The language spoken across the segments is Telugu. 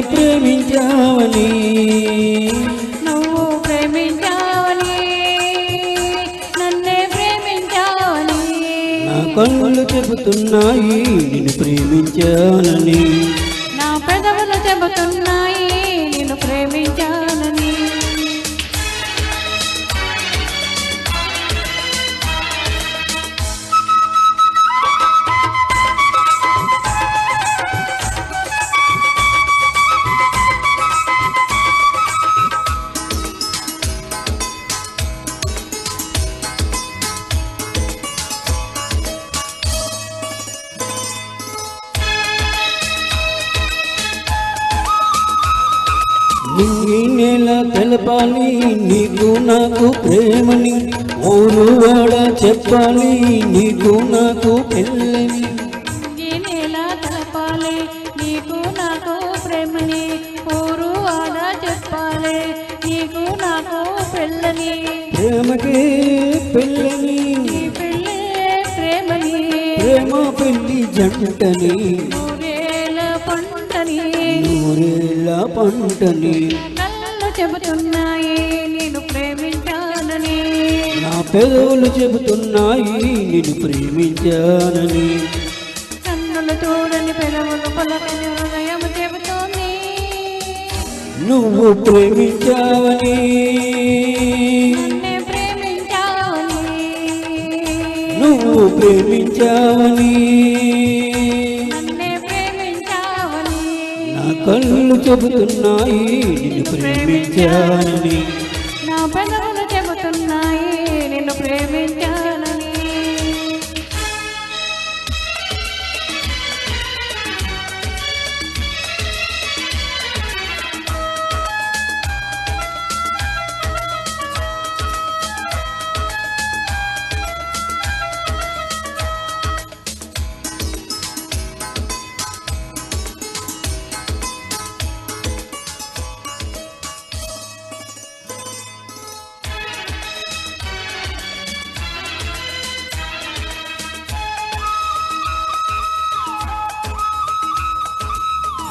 ప్రేమించావని. నువ్వు ప్రేమించావని నన్నే ప్రేమించావని. నా కన్నులు చెబుతున్నాయి నిన్ను ప్రేమించానని. నా పెదవులు చెబుతున్నాయి నింగి నేల తెలపాలి నీకు నాకు ప్రేమని. ఊరు వాడ చెప్పాలి నీకు నాకు పెళ్ళని. ఈ నేల తెలపాలి నీకు నాకు ప్రేమని. ఊరు ఆడ చెప్పాలి నీకు నాకు పెళ్ళని. ప్రేమకే పెళ్ళని. పెళ్ళే ప్రేమని. ప్రేమ పెళ్ళి జంటని. నూరేళ్ళ పంటని. నూరేళ్ళ పంటని కళ్ళు చెబుతున్నాయి నేను ప్రేమించానని. నా పెదవులు చెబుతున్నాయి నిన్ను ప్రేమించానని. కన్నులు చూడని పెదవులు పలకని హృదయం చెబుతోంది. నువ్వు ప్రేమించావని. ప్రేమించావని. నువ్వు ప్రేమించావని. కళ్ళు చెబుతున్నాయి నిన్ను ప్రేమించానని. నా పెదవులు చెబుతున్నాయి నిన్ను ప్రేమించానని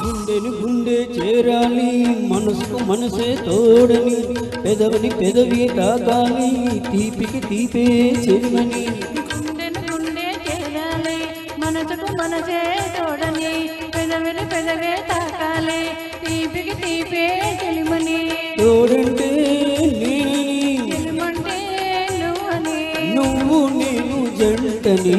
గుండెని గుండె చేరాలి మనసుకు మనసే తోడని పెదవిని పెదవి తాకాలి తీపికి తీపే చెరుమని గుండెను గుండె చేరాలి మనసుకు మనసే తోడని పెదవిని పెదవే తాకాలి తీపికి తీపే చెలిమని తోడంటే చెలిమంటే నువ్వని. నువ్వు నేను జంటని.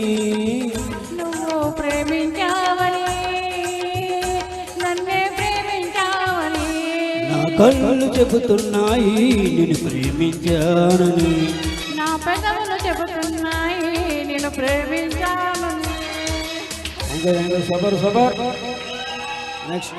కళ్ళు చెబుతున్నాయి నిన్ను ప్రేమించానని. నా పెదవులు చెబుతున్నాయి నేను ప్రేమించాలని సబర్ సబర్. నెక్స్ట్